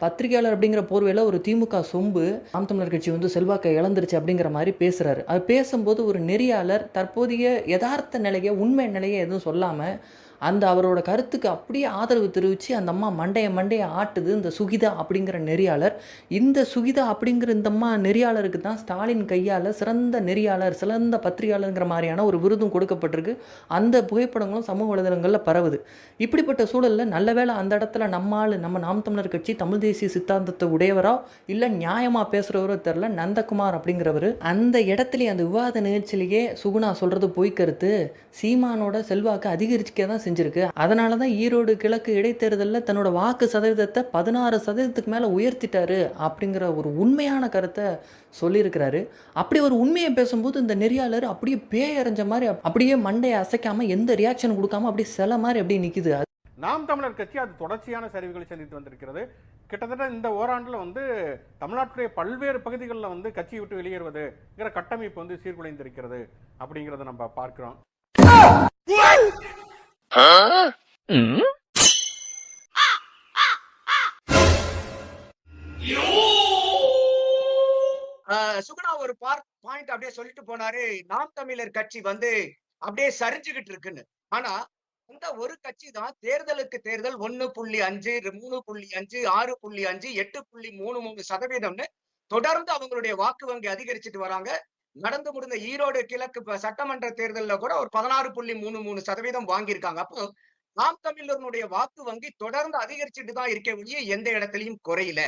பத்திரிகையாளர் அப்படிங்கிற போர்வையில் ஒரு திமுக சொம்பு நாம் தமிழர் கட்சி வந்து செல்வாக்கை இழந்துருச்சு அப்படிங்கிற மாதிரி பேசுகிறாரு அது பேசும்போது ஒரு நெறியாளர் தற்போதைய யதார்த்த நிலையை உண்மை நிலையை எதுவும் சொல்லாமல் அந்த அவரோட கருத்துக்கு அப்படியே ஆதரவு தெரிவித்து அந்த அம்மா மண்டைய மண்டையை ஆட்டுது இந்த சுகிதா அப்படிங்கிற நெறியாளர். இந்த சுகிதா அப்படிங்கிற இந்த அம்மா நெறியாளருக்கு தான் ஸ்டாலின் கையால் சிறந்த நெறியாளர் சிறந்த பத்திரிகையாளருங்கிற மாதிரியான ஒரு விருதும் கொடுக்கப்பட்டிருக்கு. அந்த புகைப்படங்களும் சமூக வலைதளங்களில் பரவுது. இப்படிப்பட்ட சூழலில் நல்ல வேளை அந்த இடத்துல நம்மால் நம்ம நாம் தமிழர் கட்சி தமிழ் தேசிய சித்தாந்தத்தை உடையவரோ இல்லை நியாயமாக பேசுகிறவரோ தெரில நந்தகுமார் அப்படிங்கிறவர். அந்த இடத்துலேயே அந்த விவாத நிகழ்ச்சியிலேயே சுகுணா சொல்கிறது போய்க்கருத்து சீமானோட செல்வாக்கு அதிகரிச்சுக்கே தான் செஞ்சிருக்கு. அதனால தான் ஈரோடு கிழக்கு இடைத்தேர்தலில் தன்னோட வாக்கு சதவீதத்தை பதினாறு சதவீதத்துக்கு மேலே உயர்த்திட்டாரு அப்படிங்கிற ஒரு உண்மையான கருத்தை சொல்லியிருக்கிறாரு. அப்படி ஒரு உண்மையை பேசும்போது இந்த நெறியாளர் அப்படியே பேயறிஞ்ச மாதிரி அப்படியே மண்டையை அசைக்காம எந்த ரியாக்ஷன் கொடுக்காம அப்படியே சில மாதிரி அப்படியே நிற்கிது நாம் தமிழர் கட்சி அது தொடர்ச்சியான சரிவுகளை சந்தித்து வந்திருக்கிறது. கிட்டத்தட்ட இந்த ஓராண்டில் வந்து தமிழ்நாட்டுடைய பல்வேறு பகுதிகளில் வந்து கட்சியை விட்டு வெளியேறுவதுங்கிற கட்டமைப்பு வந்து சீர்குலைந்திருக்கிறது அப்படிங்கிறத நம்ம பார்க்கிறோம். சுகுணா ஒரு பாயிண்ட் அப்படியே சொல்லிட்டு போனாரு. நாம் தமிழர் கட்சி வந்து அப்படியே சரிஞ்சுகிட்டு இருக்குன்னு. ஆனா இந்த ஒரு கட்சி தான் தேர்தலுக்கு தேர்தல் ஒன்னு புள்ளி அஞ்சு மூணு புள்ளி அஞ்சு ஆறு புள்ளி அஞ்சு எட்டு புள்ளி மூணு மூணு சதவீதம்னு தொடர்ந்து அவங்களுடைய வாக்கு வங்கி அதிகரிச்சுட்டு வராங்க. நடந்து முடிந்த ஈரோடு கிழக்கு சட்டமன்ற தேர்தல்ல கூட ஒரு பதினாறு புள்ளி மூணு மூணு சதவீதம் வாங்கியிருக்காங்க. அப்போ நாம் தமிழர்களுடைய வாக்கு வங்கி தொடர்ந்து அதிகரிச்சுட்டு தான் இருக்க ஒழிய எந்த இடத்துலயும் குறையல.